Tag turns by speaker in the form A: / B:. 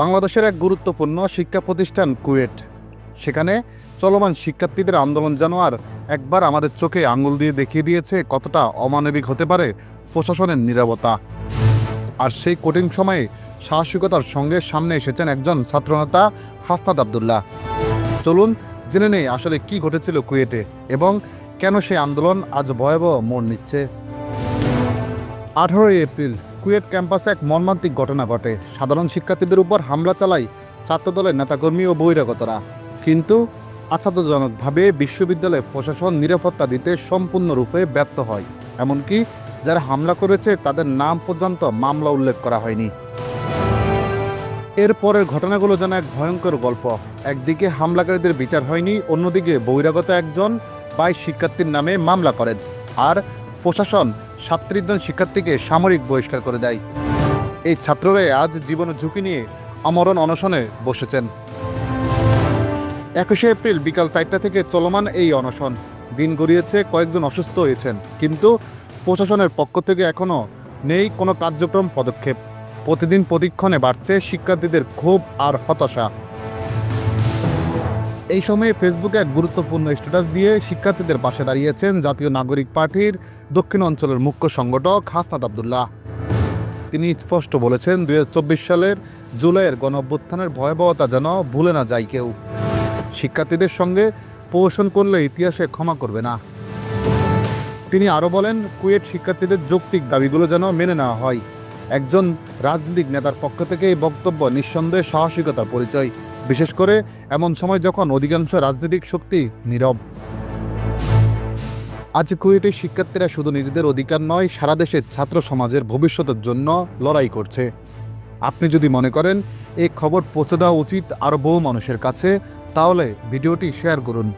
A: বাংলাদেশের এক গুরুত্বপূর্ণ শিক্ষা প্রতিষ্ঠান কুয়েট। সেখানে চলমান শিক্ষার্থীদের আন্দোলন যেন আর একবার আমাদের চোখে আঙুল দিয়ে দেখিয়ে দিয়েছে কতটা অমানবিক হতে পারে প্রশাসনের নীরবতা। আর সেই কঠিন সময়ে সাহসিকতার সঙ্গে সামনে এসেছেন একজন ছাত্রনেতা হাসনাদ আবদুল্লাহ। চলুন জেনে নেই আসলে কি ঘটেছিল কুয়েটে এবং কেন সেই আন্দোলন আজ ভয়াবহ মোড় নিচ্ছে। আঠারোই এপ্রিল কুয়েট ক্যাম্পাসে এক মর্মান্তিক ঘটনা ঘটে। সাধারণ শিক্ষার্থীদের উপর হামলা চালায় ছাত্রদলের নেতাকর্মী ও বহিরাগতরা। কিন্তু আশ্চর্যজনকভাবে বিশ্ববিদ্যালয়ে প্রশাসন নিরাপত্তা দিতে সম্পূর্ণরূপে ব্যর্থ হয়। এমনকি যারা হামলা করেছে, তাদের নাম পর্যন্ত মামলা উল্লেখ করা হয়নি। এরপরের ঘটনাগুলো যেন এক ভয়ঙ্কর গল্প। একদিকে হামলাকারীদের বিচার হয়নি, অন্যদিকে বহিরাগত একজন বাইশ শিক্ষার্থীর নামে মামলা করেন। আর প্রশাসন সাতত্রিশ জন শিক্ষার্থীকে সামরিক বহিষ্কার করে দেয়। এই ছাত্ররাই আজ জীবনের ঝুঁকি নিয়ে আমরণ অনশনে বসেছেন। একুশে এপ্রিল বিকাল চারটা থেকে চলমান এই অনশন। দিন গড়িয়েছে, কয়েকজন অসুস্থ হয়েছেন, কিন্তু প্রশাসনের পক্ষ থেকে এখনও নেই কোনো কার্যক্রম পদক্ষেপ। প্রতিদিন প্রতিক্ষণে বাড়ছে শিক্ষার্থীদের ক্ষোভ আর হতাশা। এই সময়ে ফেসবুকে এক গুরুত্বপূর্ণ স্ট্যাটাস দিয়ে শিক্ষার্থীদের পাশে দাঁড়িয়েছেন জাতীয় নাগরিক পার্টির দক্ষিণ অঞ্চলের মুখ্য সংগঠক হাসনাত আবদুল্লাহ। তিনি স্পষ্ট বলেছেন, দুই হাজার চব্বিশ সালের জুলাইয়ের গণ অভ্যুত্থানের ভয়াবহতা যেন ভুলে না যায় কেউ। শিক্ষার্থীদের সঙ্গে প্রহসন করলে ইতিহাসে ক্ষমা করবে না। তিনি আরও বলেন, কুয়েট শিক্ষার্থীদের যৌক্তিক দাবিগুলো যেন মেনে নেওয়া হয়। একজন রাজনৈতিক নেতার পক্ষ থেকে এই বক্তব্য নিঃসন্দেহে সাহসিকতার পরিচয়। বিশেষ করে এমন সময় যখন অধিকাংশ রাজনৈতিক শক্তি নীরব। আজ কুয়েটের শিক্ষার্থীরা শুধু নিজেদের অধিকার নয়, সারা দেশের ছাত্র সমাজের ভবিষ্যতের জন্য লড়াই করছে। আপনি যদি মনে করেন এই খবর পৌঁছে দেওয়া উচিত আরও বহু মানুষের কাছে, তাহলে ভিডিওটি শেয়ার করুন।